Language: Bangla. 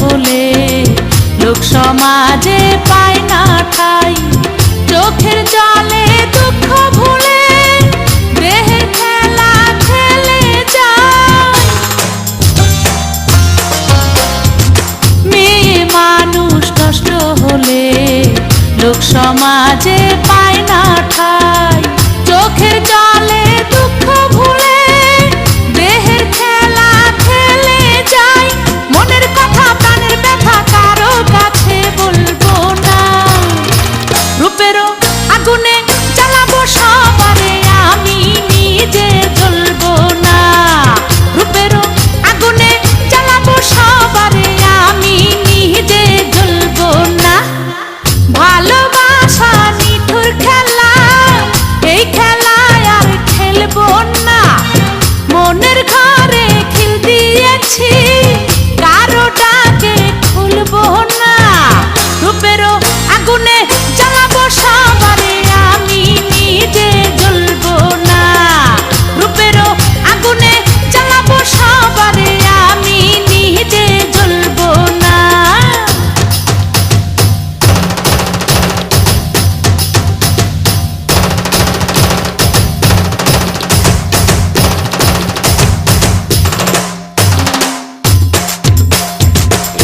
হলে লোক সমাজে পায় না ঠাই। চোখের জলে দুঃখ ভুলে দেহের খেলা খেলে মেয়ে মানুষ কষ্ট হলে লোক সমাজে পায় না ঠাই।